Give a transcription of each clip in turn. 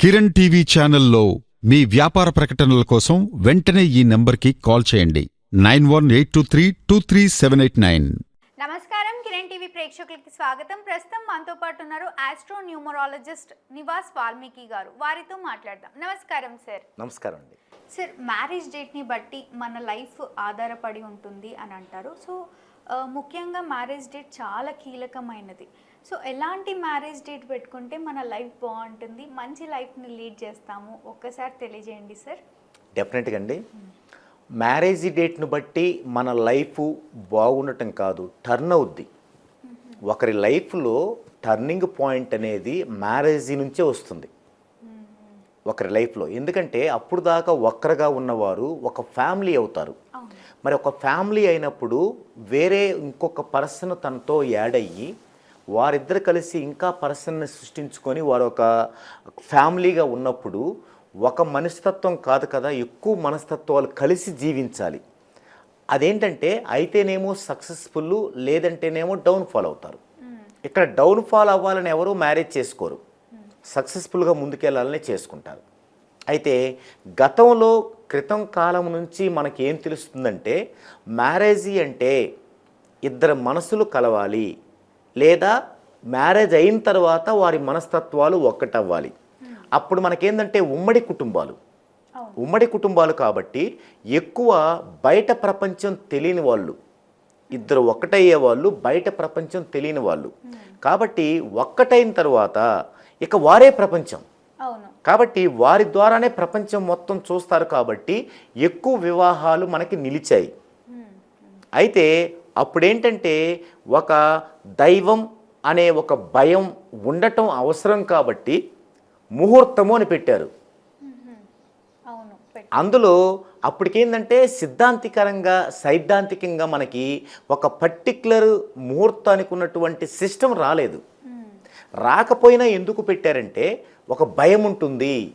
Kiran TV ఛానల్లో మీ వ్యాపార ప్రకటనల కోసం వెంటనే ఈ నంబర్కి కాల్ చేయండి. Nine one eight two three two three seven eight nine. నమస్కారం. కిరణ్ టీవీ ప్రేక్షకులకి స్వాగతం. ప్రస్తుతం మనతో పాటు ఉన్నారు ఆస్ట్రో న్యూమరాలజిస్ట్ నివాస్ వాల్మీకి గారు. వారితో మాట్లాడదాం. నమస్కారం సార్. నమస్కారం అండి. సార్ మ్యారేజ్ డేట్ని బట్టి మన లైఫ్ ఆధారపడి ఉంటుంది అని అంటారు. సో ముఖ్యంగా మ్యారేజ్ డేట్ చాలా కీలకమైనది. సో ఎలాంటి మ్యారేజ్ డేట్ పెట్టుకుంటే మన లైఫ్ బాగుంటుంది మంచి లైఫ్ని లీడ్ చేస్తాము? ఒక్కసారి తెలియజేయండి సార్. డెఫినెట్గా అండి. మ్యారేజ్ డేట్ను బట్టి మన లైఫ్ బాగుండటం కాదు టర్న్ అవుద్ది. ఒకరి లైఫ్లో టర్నింగ్ పాయింట్ అనేది మ్యారేజ్ నుంచే వస్తుంది. ఒకరి లైఫ్లో. ఎందుకంటే అప్పుడు దాకా ఒక్కరుగా ఉన్నవారు ఒక ఫ్యామిలీ అవుతారు. మరి ఒక ఫ్యామిలీ అయినప్పుడు వేరే ఇంకొక పర్సన్ తనతో యాడ్ అయ్యి వారిద్దరు కలిసి ఇంకా పర్సన్ని సృష్టించుకొని వారు ఒక ఫ్యామిలీగా ఉన్నప్పుడు ఒక మనస్తత్వం కాదు కదా ఎక్కువ మనస్తత్వాలు కలిసి జీవించాలి. అదేంటంటే అయితేనేమో సక్సెస్ఫుల్ లేదంటేనేమో డౌన్ఫాల్ అవుతారు. ఇక్కడ డౌన్ఫాల్ అవ్వాలని ఎవరు మ్యారేజ్ చేసుకోరు. సక్సెస్ఫుల్గా ముందుకెళ్ళాలని చేసుకుంటారు. అయితే గతంలో క్రితం కాలం నుంచి మనకి ఏం తెలుస్తుందంటే మ్యారేజీ అంటే ఇద్దరు మనసులు కలవాలి. లేదా మ్యారేజ్ అయిన తర్వాత వారి మనస్తత్వాలు ఒక్కటవ్వాలి. అప్పుడు మనకేందంటే ఉమ్మడి కుటుంబాలు. ఉమ్మడి కుటుంబాలు కాబట్టి ఎక్కువ బయట ప్రపంచం తెలియని వాళ్ళు ఇద్దరు ఒక్కటయ్యే వాళ్ళు బయట ప్రపంచం తెలియని వాళ్ళు. కాబట్టి ఒక్కటైన తర్వాత ఇక వారే ప్రపంచం. కాబట్టి వారి ద్వారానే ప్రపంచం మొత్తం చూస్తారు కాబట్టి ఎక్కువ వివాహాలు మనకి నిలిచాయి. అయితే అప్పుడేంటంటే ఒక దైవం అనే ఒక భయం ఉండటం అవసరం కాబట్టి ముహూర్తము అని పెట్టారు. అందులో అప్పటికేందంటే సిద్ధాంతికరంగా సైద్ధాంతికంగా మనకి ఒక పర్టిక్యులర్ ముహూర్తానికి ఉన్నటువంటి సిస్టమ్ రాలేదు. రాకపోయినా ఎందుకు పెట్టారంటే ఒక భయం ఉంటుంది.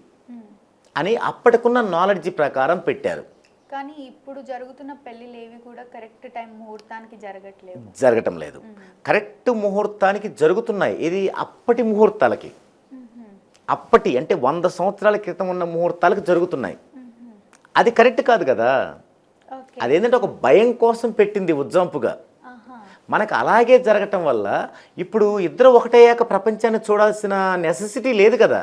అని అప్పటికున్న నాలెడ్జ్ ప్రకారం పెట్టారు. కానీ ఇప్పుడు జరుగుతున్న పెళ్ళిళ్ళు ఏవి కూడా కరెక్ట్ టైం ముహూర్తానికి జరగట్లేవు జరగటం లేదు. కరెక్ట్ ముహూర్తానికి జరుగుతున్నాయి. ఇది అప్పటి ముహూర్తాలకి. అప్పటి అంటే వంద సంవత్సరాల క్రితం ఉన్న ముహూర్తాలకు జరుగుతున్నాయి. అది కరెక్ట్ కాదు కదా? అదేంటంటే ఒక భయం కోసం పెట్టింది ఉజ్జంపుగా. మనకు అలాగే జరగటం వల్ల ఇప్పుడు ఇద్దరు ఒకటయ్యాక ప్రపంచాన్ని చూడాల్సిన నెసెసిటీ లేదు కదా?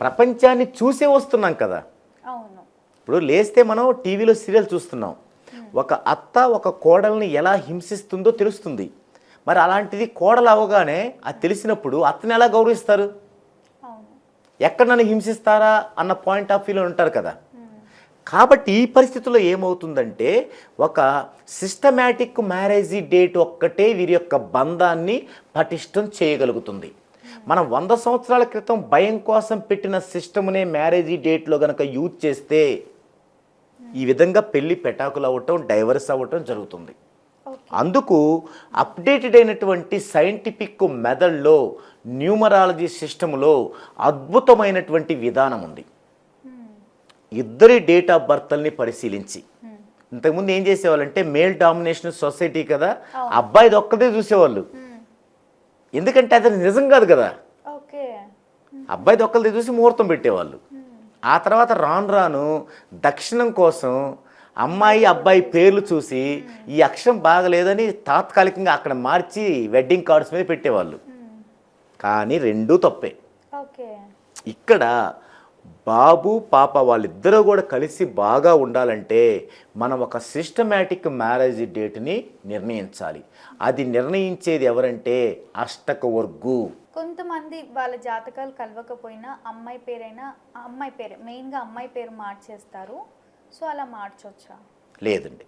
ప్రపంచాన్ని చూసే వస్తున్నాం కదా? ఇప్పుడు లేస్తే మనం టీవీలో సీరియల్ చూస్తున్నాం. ఒక అత్త ఒక కోడల్ని ఎలా హింసిస్తుందో తెలుస్తుంది. మరి అలాంటిది కోడలు అవగానే అది తెలిసినప్పుడు అత్తని ఎలా గౌరవిస్తారు? ఎక్కడ నన్ను హింసిస్తారా అన్న పాయింట్ ఆఫ్ వ్యూలో ఉంటారు కదా. కాబట్టి ఈ పరిస్థితుల్లో ఏమవుతుందంటే ఒక సిస్టమేటిక్ మ్యారేజీ డేట్ ఒక్కటే వీరి యొక్క బంధాన్ని పటిష్టం చేయగలుగుతుంది. మనం వంద సంవత్సరాల క్రితం భయం కోసం పెట్టిన సిస్టమ్నే మ్యారేజీ డేట్లో గనక యూజ్ చేస్తే ఈ విధంగా పెళ్ళి పెటాకులు అవ్వటం డైవర్స్ అవ్వటం జరుగుతుంది. అందుకు అప్డేటెడ్ అయినటువంటి సైంటిఫిక్ మెథడ్లో న్యూమరాలజీ సిస్టంలో అద్భుతమైనటువంటి విధానం ఉంది. ఇద్దరి డేట్ ఆఫ్ బర్త్ల్ని పరిశీలించి. ఇంతకుముందు ఏం చేసేవాళ్ళంటే మేల్ డామినేషన్ సొసైటీ కదా అబ్బాయిది ఒక్కదే చూసేవాళ్ళు. ఎందుకంటే అది నిజం కాదు కదా. ఓకే. అబ్బాయిది ఒక్కరిది చూసి ముహూర్తం పెట్టేవాళ్ళు. ఆ తర్వాత రాను రాను దక్షిణం కోసం అమ్మాయి అబ్బాయి పేర్లు చూసి ఈ అక్షరం బాగలేదని తాత్కాలికంగా అక్కడ మార్చి వెడ్డింగ్ కార్డ్స్ మీద పెట్టేవాళ్ళు. కానీ రెండూ తప్పే. ఓకే. ఇక్కడ బాబు పాప వాళ్ళిద్దరూ కూడా కలిసి బాగా ఉండాలంటే మనం ఒక సిస్టమేటిక్ మ్యారేజ్ డేట్ని నిర్ణయించాలి. అది నిర్ణయించేది ఎవరంటే అష్టక వర్గు కొంతమంది వాళ్ళ జాతకాలు కలవకపోయినా అమ్మాయి పేరైనా అమ్మాయి పేరే మెయిన్గా అమ్మాయి పేరు మార్చేస్తారు. సో అలా మార్చొచ్చా? లేదండి.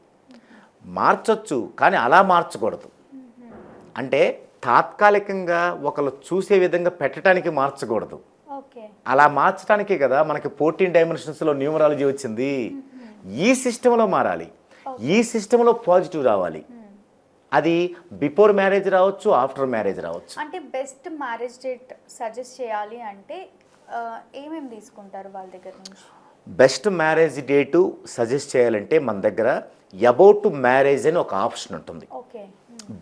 మార్చొచ్చు కానీ అలా మార్చకూడదు. అంటే తాత్కాలికంగా ఒకళ్ళు చూసే విధంగా పెట్టడానికి మార్చకూడదు. అలా మార్చడానికే కదా మనకి ఫోర్టీన్ డైమెన్షన్స్లో న్యూమరాలజీ వచ్చింది. ఈ సిస్టంలో మారాలి. ఈ సిస్టంలో పాజిటివ్ రావాలి. అది బిఫోర్ మ్యారేజ్ రావచ్చు ఆఫ్టర్ మ్యారేజ్ రావచ్చు. అంటే బెస్ట్ మ్యారేజ్ డేట్ సజెస్ట్ చేయాలి అంటే ఏమేమి తీసుకుంటారు వాళ్ళ దగ్గర నుంచి? బెస్ట్ మ్యారేజ్ డేటు సజెస్ట్ చేయాలంటే మన దగ్గర అబౌట్ మ్యారేజ్ అని ఒక ఆప్షన్ ఉంటుంది. ఓకే.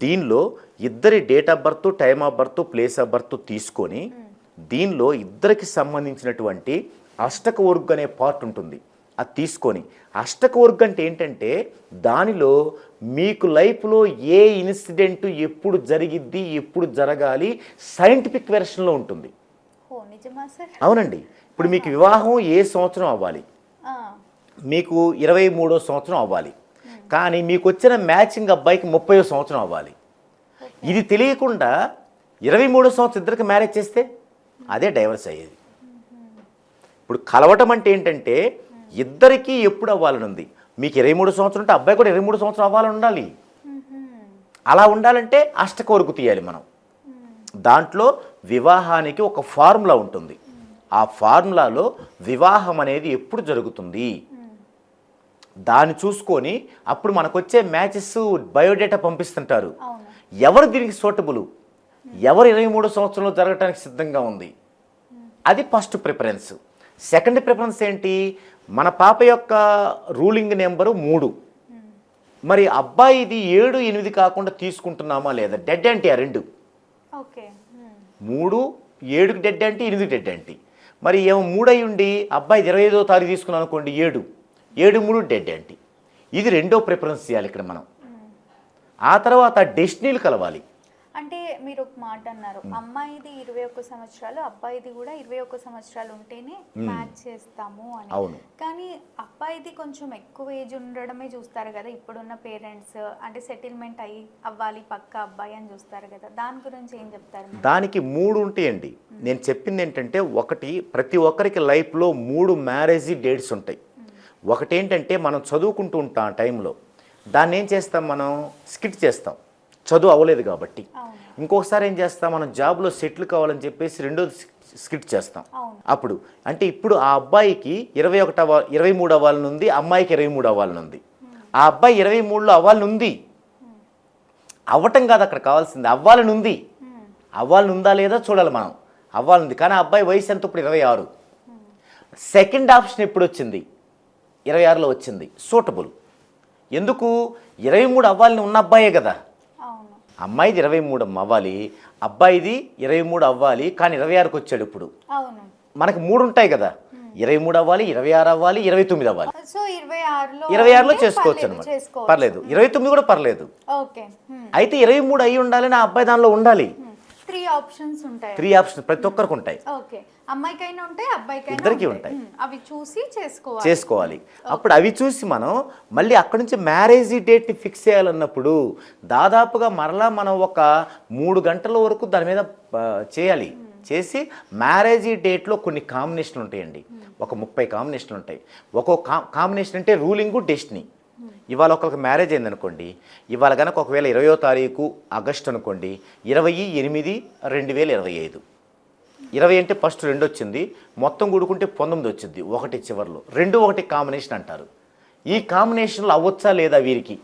దీనిలో ఇద్దరి date of birth time of birth place of birth తీసుకొని దీనిలో ఇద్దరికి సంబంధించినటువంటి అష్టక వర్గ్ అనే పార్ట్ ఉంటుంది. అది తీసుకొని అష్టక వర్గ్ అంటే ఏంటంటే దానిలో మీకు లైఫ్లో ఏ ఇన్సిడెంట్ ఎప్పుడు జరిగిద్ది ఎప్పుడు జరగాలి సైంటిఫిక్ వెర్షన్లో ఉంటుంది. అవునండి. ఇప్పుడు మీకు వివాహం ఏ సంవత్సరం అవ్వాలి? మీకు ఇరవై మూడో సంవత్సరం అవ్వాలి. కానీ మీకు వచ్చిన మ్యాచింగ్ అబ్బాయికి ముప్పై సంవత్సరం అవ్వాలి. ఇది తెలియకుండా ఇరవై మూడో సంవత్సరం ఇద్దరికి మ్యారేజ్ చేస్తే అదే డైవర్స్ అయ్యేది. ఇప్పుడు కలవటం అంటే ఏంటంటే ఇద్దరికీ ఎప్పుడు అవ్వాలని ఉంది మీకు ఇరవై మూడు సంవత్సరం ఉంటే అబ్బాయి కూడా ఇరవై మూడు సంవత్సరం అవ్వాలని ఉండాలి. అలా ఉండాలంటే అష్టకోరుకు తీయాలి మనం. దాంట్లో వివాహానికి ఒక ఫార్ములా ఉంటుంది. ఆ ఫార్ములాలో వివాహం అనేది ఎప్పుడు జరుగుతుంది? దాన్ని చూసుకొని అప్పుడు మనకు వచ్చే మ్యాచెస్ బయోడేటా పంపిస్తుంటారు. ఎవరు దీనికి సూటబుల్? ఎవరు ఇరవై మూడు సంవత్సరంలో జరగటానికి సిద్ధంగా ఉంది? అది ఫస్ట్ ప్రిఫరెన్స్ సెకండ్ ప్రిఫరెన్స్ ఏంటి? మన పాప యొక్క రూలింగ్ నెంబరు మూడు. మరి అబ్బాయి ఇది ఏడు ఎనిమిది కాకుండా తీసుకుంటున్నామా లేదా? డెడ్ అంటే ఆ రెండు. ఓకే. ఉమ్, మూడు ఏడుకి డెడ్ అంటే ఎనిమిది డెడ్ అంటే మరి ఏమో మూడు ఉండి అబ్బాయి ఇరవై ఐదో తారీఖు తీసుకున్నాం అనుకోండి ఏడు. ఏడు మూడు డెడ్ అంటే ఇది రెండో ప్రిఫరెన్స్ చేయాలి ఇక్కడ మనం. ఆ తర్వాత డెస్టినీలు కలవాలి. అంటే మీరు ఒక మాట అన్నారు. అమ్మాయిది ఇరవై ఒక్క సంవత్సరాలు అబ్బాయిది కూడా ఇరవై ఒక్క సంవత్సరాలు ఉంటేనే మ్యాచ్ చేస్తాము అని. అవును. కానీ అబ్బాయిది కొంచెం ఎక్కువ ఏజ్ ఉండడమే చూస్తారు కదా ఇప్పుడున్న పేరెంట్స్. అంటే సెటిల్మెంట్ అయ్యి అవ్వాలి పక్క అబ్బాయి అని చూస్తారు కదా దాని గురించి ఏం చెప్తారు? దానికి మూడు ఉంటాయండి. నేను చెప్పింది ఏంటంటే ఒకటి ప్రతి ఒక్కరికి లైఫ్లో మూడు మ్యారేజ్ డేట్స్ ఉంటాయి. ఒకటి ఏంటంటే మనం చదువుకుంటూ ఉంటాం ఆ టైంలో. దాన్ని ఏం చేస్తాం మనం? స్కిట్ చేస్తాం. చదువు అవ్వలేదు కాబట్టి. ఇంకొకసారి ఏం చేస్తాం? మనం జాబ్లో సెటిల్ కావాలని చెప్పేసి రెండోది స్కిట్ చేస్తాం. అప్పుడు అంటే ఇప్పుడు ఆ అబ్బాయికి ఇరవై ఒకటి అవ్వ ఇరవై మూడు అవ్వాలని ఉంది అమ్మాయికి ఇరవై మూడు అవ్వాలని ఉంది. ఆ అబ్బాయి ఇరవై మూడులో అవ్వాలని ఉంది. అవ్వటం కాదు అక్కడ కావాల్సింది. అవ్వాలని ఉంది. ఉమ్, అవ్వాలని ఉందా లేదా చూడాలి మనం. అవ్వాలని ఉంది. కానీ ఆ అబ్బాయి వయసు ఎంత? ఇప్పుడు ఇరవై ఆరు. సెకండ్ ఆప్షన్ ఎప్పుడు వచ్చింది? ఇరవై ఆరులో వచ్చింది. సూటబుల్. ఎందుకు? ఇరవై మూడు అవ్వాలని ఉన్న అబ్బాయే కదా. అమ్మాయిది ఇరవై మూడు అవ్వాలి అబ్బాయిది ఇరవై మూడు అవ్వాలి కానీ ఇరవై ఆరుకి వచ్చాడు ఇప్పుడు. మనకి మూడు ఉంటాయి కదా. ఇరవై మూడు అవ్వాలి ఇరవై ఆరు అవ్వాలి ఇరవై తొమ్మిది అవ్వాలి. సో ఇరవై ఆరులో చేసుకోవచ్చు అనమాట. పర్లేదు. ఇరవై తొమ్మిది కూడా పర్లేదు. ఓకే. అయితే ఇరవై మూడు అయి ఉండాలని ఆ అబ్బాయి దానిలో ఉండాలి. త్రీ ఆప్షన్స్ ఉంటాయి. త్రీ ఆప్షన్ ప్రతి ఒక్కరికి ఉంటాయి. ఓకే అమ్మాయికైనా ఉంటాయి అబ్బాయికైనా ఇద్దరికీ ఉంటాయి. ఉమ్, అవి చూసి చేసుకోవాలి. చేసుకోవాలి. అప్పుడు అవి చూసి మనం మళ్ళీ అక్కడి నుంచి మ్యారేజ్ డేట్ని ఫిక్స్ చేయాలన్నప్పుడు దాదాపుగా మరలా మనం ఒక మూడు గంటల వరకు దాని మీద చేయాలి. చేసి మ్యారేజ్ డేట్లో కొన్ని కాంబినేషన్లు ఉంటాయండి. ఒక ముప్పై కాంబినేషన్లు ఉంటాయి. ఒక్కో కాంబినేషన్ అంటే రూలింగు డెస్టినీ ఇవాళ ఒకరికి మ్యారేజ్ అయింది అనుకోండి ఇవాళ కనుక ఒకవేళ ఇరవయో తారీఖు ఆగస్టు అనుకోండి ఇరవై ఎనిమిది రెండు వేల ఇరవై ఐదు. ఇరవై అంటే ఫస్ట్ రెండు వచ్చింది మొత్తం కూడుకుంటే పంతొమ్మిది వచ్చింది ఒకటి చివరిలో. రెండు ఒకటి కాంబినేషన్ అంటారు. ఈ కాంబినేషన్లు అవ్వచ్చా లేదా వీరికి?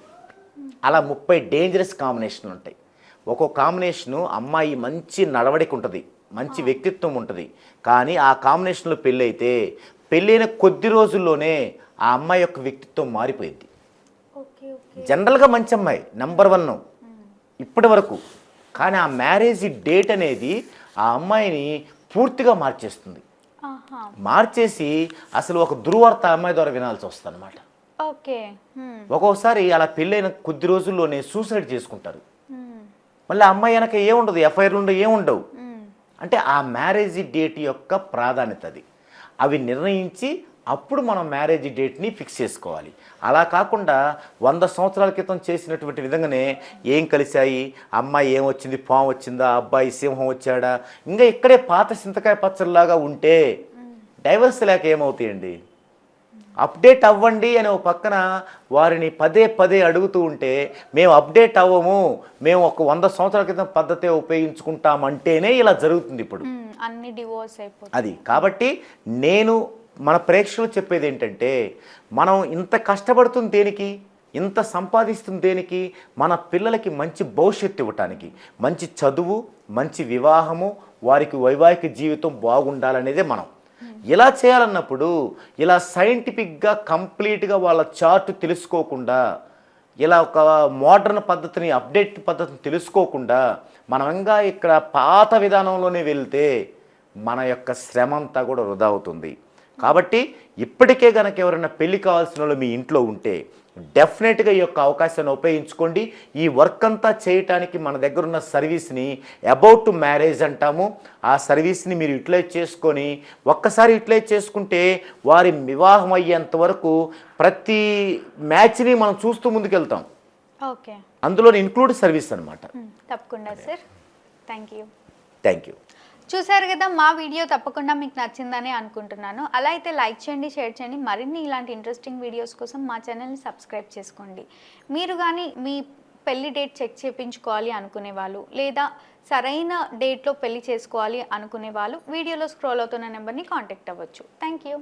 అలా ముప్పై డేంజరస్ కాంబినేషన్లు ఉంటాయి. ఒక్కో కాంబినేషను అమ్మాయి మంచి నడవడిక ఉంటుంది మంచి వ్యక్తిత్వం ఉంటుంది. కానీ ఆ కాంబినేషన్లో పెళ్ళి అయితే పెళ్ళైన కొద్ది రోజుల్లోనే ఆ అమ్మాయి యొక్క వ్యక్తిత్వం మారిపోయింది జనరల్గా మంచి అమ్మాయి నెంబర్ వన్ ఇప్పటి వరకు. కానీ ఆ మ్యారేజ్ డేట్ అనేది ఆ అమ్మాయిని పూర్తిగా మార్చేస్తుంది. మార్చేసి అసలు ఒక దుర్వార్త అమ్మాయి ద్వారా వినాల్సి వస్తుంది అనమాట ఒక్కొక్కసారి అలా పెళ్ళైన కొద్ది రోజుల్లోనే సూసైడ్ చేసుకుంటారు. మళ్ళీ అమ్మాయి వెనక ఏముండదు ఎఫ్ఐఆర్లు ఉండవు ఏముండవు. అంటే ఆ మ్యారేజ్ డేట్ యొక్క ప్రాధాన్యత అది. అవి నిర్ణయించి అప్పుడు మనం మ్యారేజ్ డేట్ని ఫిక్స్ చేసుకోవాలి. అలా కాకుండా వంద సంవత్సరాల క్రితం చేసినటువంటి విధంగానే ఏం కలిశాయి? అమ్మాయి ఏం వచ్చింది? పాము వచ్చిందా? అబ్బాయి సింహం వచ్చాడా? ఇంకా ఇక్కడే పాత చింతకాయ పచ్చడిలాగా ఉంటే డైవర్స్ లేక ఏమవుతాయండి? అప్డేట్ అవ్వండి అని ఒక పక్కన వారిని పదే పదే అడుగుతూ ఉంటే మేము అప్డేట్ అవ్వము మేము ఒక వంద సంవత్సరాల క్రితం పద్ధతే ఉపయోగించుకుంటామంటేనే ఇలా జరుగుతుంది ఇప్పుడు. అన్ని డివోర్స్ అయిపోతాయి. అది. కాబట్టి నేను మన ప్రేక్షకులు చెప్పేది ఏంటంటే మనం ఇంత కష్టపడుతుంది దేనికి? ఇంత సంపాదిస్తుంది దేనికి? మన పిల్లలకి మంచి భవిష్యత్తు ఇవ్వటానికి. మంచి చదువు మంచి వివాహము వారికి వైవాహిక జీవితం బాగుండాలనేదే మనం. ఇలా చేయాలన్నప్పుడు ఇలా సైంటిఫిక్గా కంప్లీట్గా వాళ్ళ చార్ట్ తెలుసుకోకుండా ఇలా ఒక మోడర్న్ పద్ధతిని అప్డేట్ పద్ధతిని తెలుసుకోకుండా మనంగా ఇక్కడ పాత విధానంలోనే వెళ్తే మన యొక్క శ్రమంతా కూడా వృధా అవుతుంది. కాబట్టి ఇప్పటికే గనక ఎవరైనా పెళ్ళి కావాల్సిన వాళ్ళు మీ ఇంట్లో ఉంటే డెఫినెట్గా ఈ యొక్క అవకాశాన్ని ఉపయోగించుకోండి. ఈ వర్క్ అంతా చేయటానికి మన దగ్గర ఉన్న సర్వీస్ని అబౌట్ మ్యారేజ్ అంటాము. ఆ సర్వీస్ని మీరు యూటిలైజ్ చేసుకొని ఒక్కసారి యూటిలైజ్ చేసుకుంటే వారి వివాహం అయ్యేంత వరకు ప్రతి మ్యాచ్ని మనం చూస్తూ ముందుకెళ్తాం. ఓకే. అందులో ఇన్క్లూడ్ సర్వీస్ అనమాట తప్పకుండా sir. Thank you thank you చూసారు కదా మా వీడియో తప్పకుండా మీకు నచ్చిందని అనుకుంటున్నాను. అలా అయితే లైక్ చేయండి షేర్ చేయండి. మరిన్ని ఇలాంటి ఇంట్రెస్టింగ్ వీడియోస్ కోసం మా ఛానల్ని సబ్స్క్రైబ్ చేసుకోండి. మీరు కానీ మీ పెళ్ళి డేట్ చెక్ చేయించుకోవాలి అనుకునే వాళ్ళు లేదా సరైన డేట్లో పెళ్ళి చేసుకోవాలి అనుకునే వాళ్ళు వీడియోలో స్క్రోల్ అవుతున్న నెంబర్ని కాంటాక్ట్ అవ్వచ్చు. Thank you